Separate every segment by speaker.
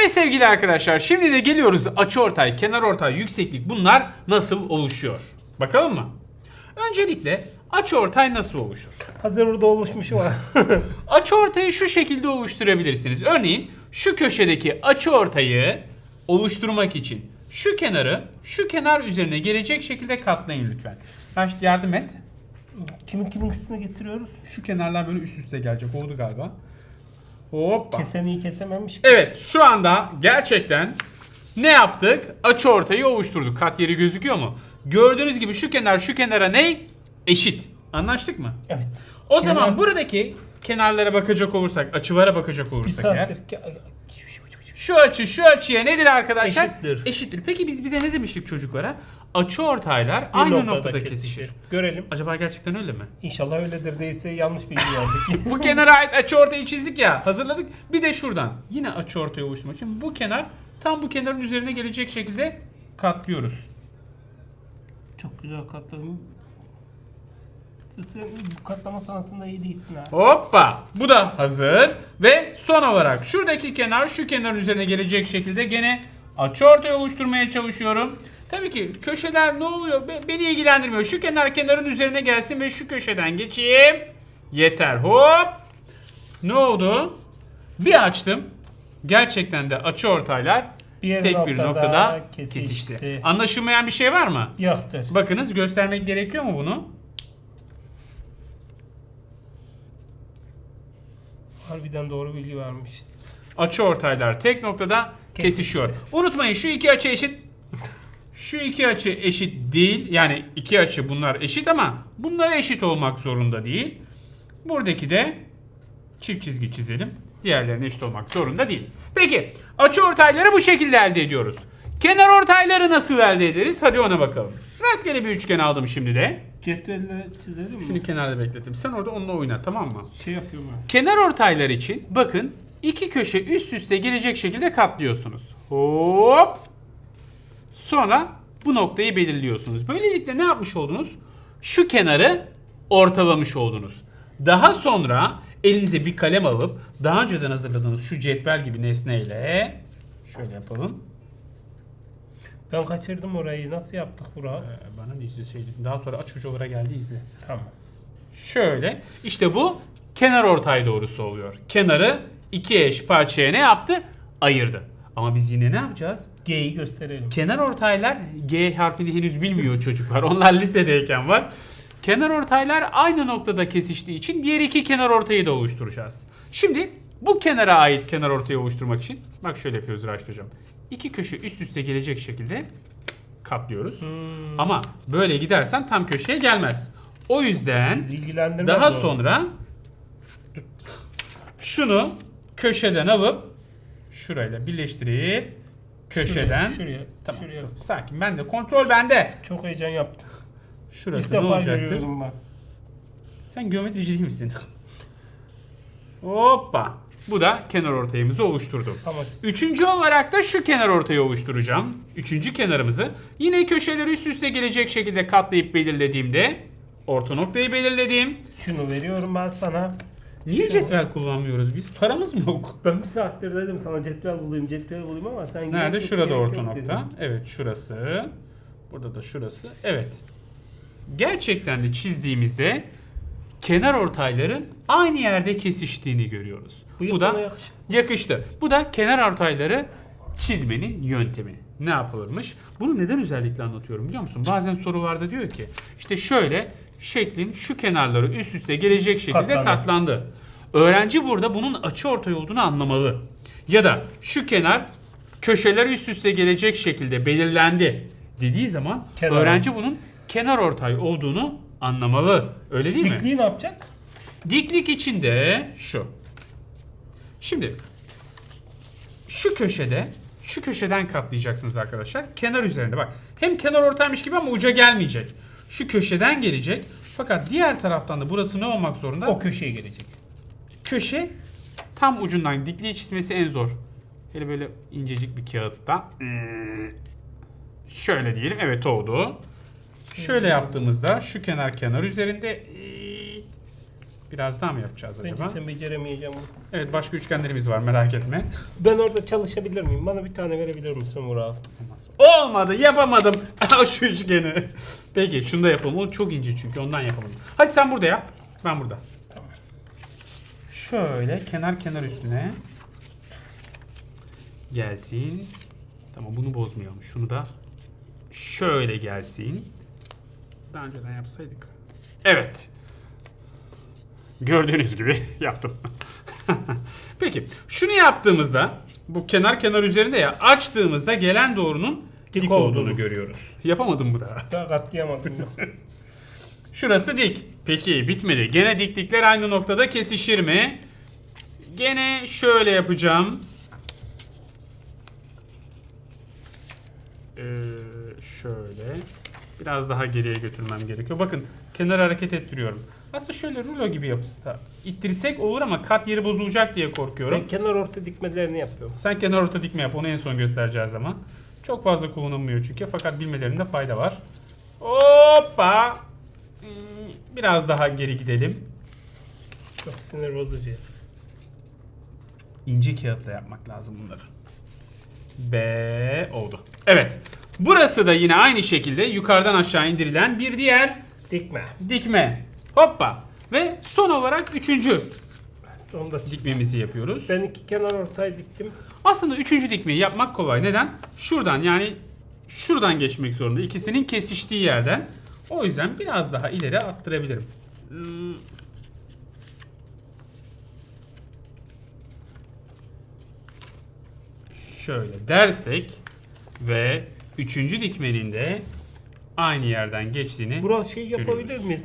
Speaker 1: Evet sevgili arkadaşlar şimdi de geliyoruz açıortay, kenarortay, yükseklik bunlar nasıl oluşuyor? Bakalım mı? Öncelikle açıortay nasıl oluşur?
Speaker 2: Hazır burada oluşmuş var.
Speaker 1: Açıortayı şu şekilde oluşturabilirsiniz. Örneğin şu köşedeki açıortayı oluşturmak için şu kenarı şu kenar üzerine gelecek şekilde katlayın lütfen. Raşit yardım et.
Speaker 2: kimin kimin üstüne getiriyoruz?
Speaker 1: Şu kenarlar böyle üst üste gelecek oldu galiba. Hoppa.
Speaker 2: Keseni kesememiş.
Speaker 1: Evet şu anda gerçekten ne yaptık? Açı ortayı oluşturduk. Kat yeri gözüküyor mu? Gördüğünüz gibi şu kenar şu kenara ne? Eşit. Anlaştık mı?
Speaker 2: Evet.
Speaker 1: O zaman buradaki kenarlara bakacak olursak, açılara bakacak olursak eğer. Şu açı şu açıya nedir arkadaşlar?
Speaker 2: Eşittir.
Speaker 1: Eşittir. Peki biz bir de ne demiştik çocuklara? Açı ortaylar aynı noktada, kesişir.
Speaker 2: Görelim.
Speaker 1: Acaba gerçekten öyle mi?
Speaker 2: İnşallah öyledir değilse yanlış bilgi verdik.
Speaker 1: Bu kenara ait açı ortayı çizdik ya. Hazırladık. Bir de şuradan. Yine açı ortayı oluşturmak için bu kenar tam bu kenarın üzerine gelecek şekilde katlıyoruz.
Speaker 2: Çok güzel katladın. Sen bu katlama sanatında iyi değilsin ha.
Speaker 1: Hoppa. Bu da hazır. Ve son olarak şuradaki kenar şu kenarın üzerine gelecek şekilde gene açı ortayı oluşturmaya çalışıyorum. Tabii ki köşeler ne oluyor? Be- Beni ilgilendirmiyor. Şu kenar kenarın üzerine gelsin ve şu köşeden geçeyim. Yeter. Hop. Ne oldu? Bir açtım. Gerçekten de açı ortaylar
Speaker 2: Bir
Speaker 1: tek bir
Speaker 2: noktada
Speaker 1: noktada
Speaker 2: kesişti.
Speaker 1: kesişti. Anlaşılmayan bir şey var mı?
Speaker 2: Yoktur.
Speaker 1: Bakınız göstermek gerekiyor mu bunu?
Speaker 2: Harbiden doğru bilgi vermişiz.
Speaker 1: Açı ortaylar tek noktada kesişiyor. Unutmayın şu iki açı eşit. Şu iki açı eşit değil. Yani iki açı bunlar eşit ama bunlar eşit olmak zorunda değil. Buradaki de çift çizgi çizelim. Diğerlerine eşit olmak zorunda değil. Peki açı ortayları bu şekilde elde ediyoruz. Kenar ortayları nasıl elde ederiz? Hadi ona bakalım. Rastgele bir üçgen aldım şimdi de.
Speaker 2: Cetvelle çizelim mi?
Speaker 1: Şunu kenarda bekledim. Sen orada onunla oyna tamam mı?
Speaker 2: şey yapıyorum ben.
Speaker 1: Kenar ortaylar için bakın iki köşe üst üste gelecek şekilde katlıyorsunuz. Hop. Sonra bu noktayı belirliyorsunuz. Böylelikle ne yapmış oldunuz? Şu kenarı ortalamış oldunuz. Daha sonra elinize bir kalem alıp daha önceden hazırladığınız şu cetvel gibi nesneyle şöyle yapalım.
Speaker 2: Ben kaçırdım orayı. Nasıl yaptık bura?
Speaker 1: Ee, Bana da izleseydin. Daha sonra aç ucuvara geldi izle.
Speaker 2: Tamam.
Speaker 1: Şöyle. işte bu kenar ortay doğrusu oluyor. Kenarı iki eş parçaya ne yaptı? Ayırdı. Ama biz yine ne yapacağız?
Speaker 2: G'yi gösterelim.
Speaker 1: Kenar ortaylar G harfini henüz bilmiyor çocuklar. Onlar lisedeyken var. Kenar ortaylar aynı noktada kesiştiği için diğer iki kenar ortayı da oluşturacağız. Şimdi bu kenara ait kenar ortayı oluşturmak için bak şöyle yapıyoruz Raşit hocam. İki köşe üst üste gelecek şekilde katlıyoruz.
Speaker 2: Hmm.
Speaker 1: Ama böyle gidersen tam köşeye gelmez. O yüzden daha
Speaker 2: o.
Speaker 1: sonra şunu köşeden alıp şurayla birleştirip köşeden
Speaker 2: Şuraya, şuraya,
Speaker 1: tamam.
Speaker 2: şuraya.
Speaker 1: Sakin ben de kontrol bende.
Speaker 2: Çok heyecan yaptım.
Speaker 1: Şurası
Speaker 2: İlk
Speaker 1: ne
Speaker 2: defa
Speaker 1: olacaktır?
Speaker 2: görüyorum ben.
Speaker 1: Sen geometrici değil misin? Hoppa. Bu da kenar ortayımızı oluşturdu.
Speaker 2: Ama
Speaker 1: Üçüncü olarak da şu kenar ortayı oluşturacağım. Üçüncü kenarımızı yine köşeleri üst üste gelecek şekilde katlayıp belirlediğimde orta noktayı belirlediğim.
Speaker 2: şunu veriyorum ben sana.
Speaker 1: Niye
Speaker 2: Şu-
Speaker 1: cetvel kullanmıyoruz biz? Paramız mı yok?
Speaker 2: Ben bir saattir dedim sana cetvel bulayım, cetvel bulayım ama sen
Speaker 1: Nerede? Şurada orta nokta. Evet şurası. Burada da şurası. Evet. Gerçekten de çizdiğimizde kenar ortayların aynı yerde kesiştiğini görüyoruz.
Speaker 2: Bu
Speaker 1: Bu, da
Speaker 2: yakışır.
Speaker 1: yakıştı. Bu da kenar ortayları çizmenin yöntemi. Ne yapılırmış? Bunu neden özellikle anlatıyorum biliyor musun? Bazen sorularda diyor ki işte şöyle şeklin şu kenarları üst üste gelecek şekilde
Speaker 2: Katlandı.
Speaker 1: katlandı. Öğrenci burada bunun açı ortay olduğunu anlamalı. Ya da şu kenar köşeler üst üste gelecek şekilde belirlendi dediği zaman
Speaker 2: Kenar.
Speaker 1: öğrenci bunun kenar ortay olduğunu anlamalı. Öyle değil mi?
Speaker 2: Dikliği ne yapacak?
Speaker 1: Diklik içinde şu. Şimdi şu köşede şu köşeden katlayacaksınız arkadaşlar. Kenar üzerinde bak. Hem kenar ortaymış gibi ama uca gelmeyecek. Şu köşeden gelecek. Fakat diğer taraftan da burası ne olmak zorunda?
Speaker 2: O köşeye gelecek.
Speaker 1: köşe tam ucundan dikliği çizmesi en zor. Hele böyle incecik bir kağıtta. Hmm. Şöyle diyelim. Evet oldu. Şöyle yaptığımızda şu kenar kenar üzerinde Biraz daha mı yapacağız
Speaker 2: Bence
Speaker 1: acaba?
Speaker 2: sen beceremeyeceğim.
Speaker 1: Evet başka üçgenlerimiz var merak etme.
Speaker 2: Ben orada çalışabilir miyim? Bana bir tane verebilir misin Murat?
Speaker 1: Olmadı yapamadım. Şu üçgeni. Peki şunu da yapalım. O çok ince çünkü ondan yapalım. Hadi sen burada yap. Ben burada. Şöyle kenar kenar üstüne. Gelsin. Tamam bunu bozmayalım. Şunu da şöyle gelsin. Daha önceden yapsaydık. Evet. Gördüğünüz gibi yaptım. Peki şunu yaptığımızda bu kenar kenar üzerinde ya açtığımızda gelen doğrunun dik,
Speaker 2: Dik
Speaker 1: olduğunu
Speaker 2: olduğunu.
Speaker 1: görüyoruz. Yapamadım mı daha?
Speaker 2: Daha katlayamadım.
Speaker 1: Şurası dik. Peki bitmedi. Gene diklikler aynı noktada kesişir mi? Gene şöyle yapacağım. Ee, şöyle. Biraz daha geriye götürmem gerekiyor. Bakın kenara hareket ettiriyorum. Aslında şöyle rulo gibi yapısı da. İttirsek olur ama kat yeri bozulacak diye korkuyorum.
Speaker 2: ben kenar orta dikmelerini yapıyorum.
Speaker 1: Sen kenar orta dikme yap. Onu en son göstereceğiz zaman. Çok fazla kullanılmıyor çünkü. Fakat bilmelerinde fayda var. Hoppa. Hmm, Biraz daha geri gidelim.
Speaker 2: Çok sinir bozucu.
Speaker 1: İnce kağıtla yapmak lazım bunları. B oldu. Evet. Burası da yine aynı şekilde yukarıdan aşağı indirilen bir diğer
Speaker 2: Dikme.
Speaker 1: dikme. Hoppa. Ve son olarak üçüncü
Speaker 2: Onu da
Speaker 1: dikmemizi yapıyoruz.
Speaker 2: Ben iki kenar ortayı diktim.
Speaker 1: Aslında üçüncü dikmeyi yapmak kolay. Neden? Şuradan yani şuradan geçmek zorunda. İkisinin kesiştiği yerden. O yüzden biraz daha ileri attırabilirim. Hmm. Şöyle dersek ve üçüncü dikmenin de aynı yerden geçtiğini
Speaker 2: Bural şey yapabilir
Speaker 1: görüyoruz.
Speaker 2: miyiz?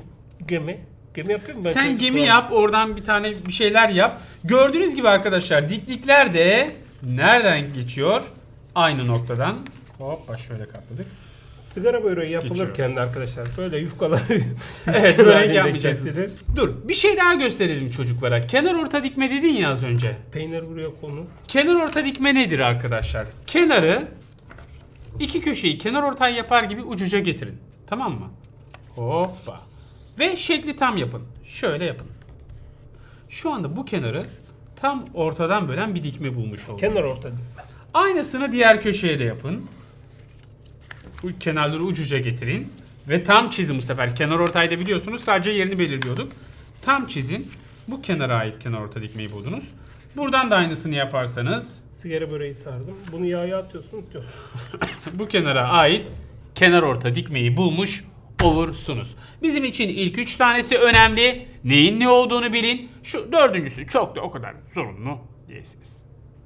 Speaker 2: Gemi. Gemi yapayım mı? Ben
Speaker 1: Sen
Speaker 2: çok
Speaker 1: gemi yap, oradan bir tane bir şeyler yap. Gördüğünüz gibi arkadaşlar diklikler de nereden geçiyor? Aynı noktadan. Hoppa şöyle katladık.
Speaker 2: Sigara böreği yapılırken de arkadaşlar böyle yufkaları
Speaker 1: Evet
Speaker 2: üçgen
Speaker 1: börek
Speaker 2: halinde
Speaker 1: yapmayacaksınız. Dur bir şey daha gösterelim çocuklara. Kenar orta dikme dedin ya az önce.
Speaker 2: Peynir buraya konu.
Speaker 1: Kenar orta dikme nedir arkadaşlar? Kenarı iki köşeyi kenar ortay yapar gibi ucuca getirin. Tamam mı? Hoppa. Ve şekli tam yapın. Şöyle yapın. Şu anda bu kenarı tam ortadan bölen bir dikme bulmuş oldunuz.
Speaker 2: Kenar orta dikme.
Speaker 1: Aynısını diğer köşeye de yapın. Bu kenarları ucuca getirin. Ve tam çizin bu sefer. Kenar ortayda biliyorsunuz sadece yerini belirliyorduk. Tam çizin. Bu kenara ait kenar orta dikmeyi buldunuz. Buradan da aynısını yaparsanız
Speaker 2: Sigara böreği sardım. Bunu yağa atıyorsun. atıyorsun.
Speaker 1: bu kenara ait kenar orta dikmeyi bulmuş olursunuz. Bizim için ilk üç tanesi önemli. Neyin ne olduğunu bilin. Şu dördüncüsü çok da o kadar zorunlu değilsiniz.